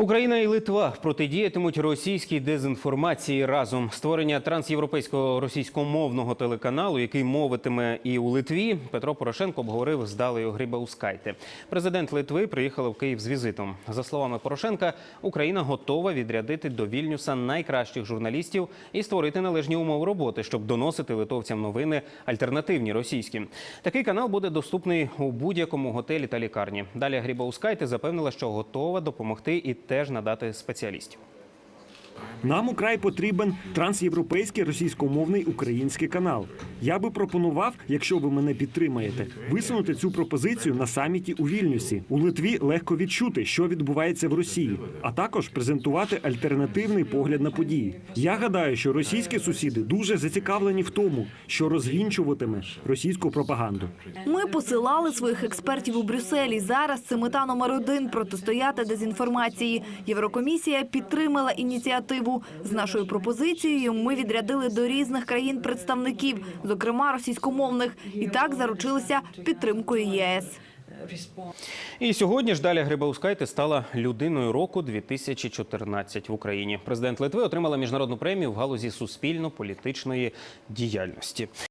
Україна і Литва протидіятимуть російській дезінформації разом. Створення трансєвропейського російськомовного телеканалу, який мовитиме і у Литві, Петро Порошенко обговорив з Далею Грибаускайте. Президент Литви приїхала в Київ з візитом. За словами Порошенка, Україна готова відрядити до Вільнюса найкращих журналістів і створити належні умови роботи, щоб доносити литовцям новини альтернативні російським. Такий канал буде доступний у будь-якому готелі та лікарні. Далі Грибаускайте запевнила, що готова допомогти і теж надати спеціалістів. Нам украй потрібен трансєвропейський російськомовний український канал. Я би пропонував, якщо ви мене підтримаєте, висунути цю пропозицію на саміті у Вільнюсі. У Литві легко відчути, що відбувається в Росії, а також презентувати альтернативний погляд на події. Я гадаю, що російські сусіди дуже зацікавлені в тому, що розвінчуватиме російську пропаганду. Ми посилали своїх експертів у Брюсселі. Зараз це мета номер один протистояти дезінформації. Єврокомісія підтримала ініціативу. З нашою пропозицією ми відрядили до різних країн представників, зокрема російськомовних, і так заручилися підтримкою ЄС. І сьогодні ж далі Грибаускайте стала людиною року 2014 в Україні. Президент Литви отримала міжнародну премію в галузі суспільно-політичної діяльності.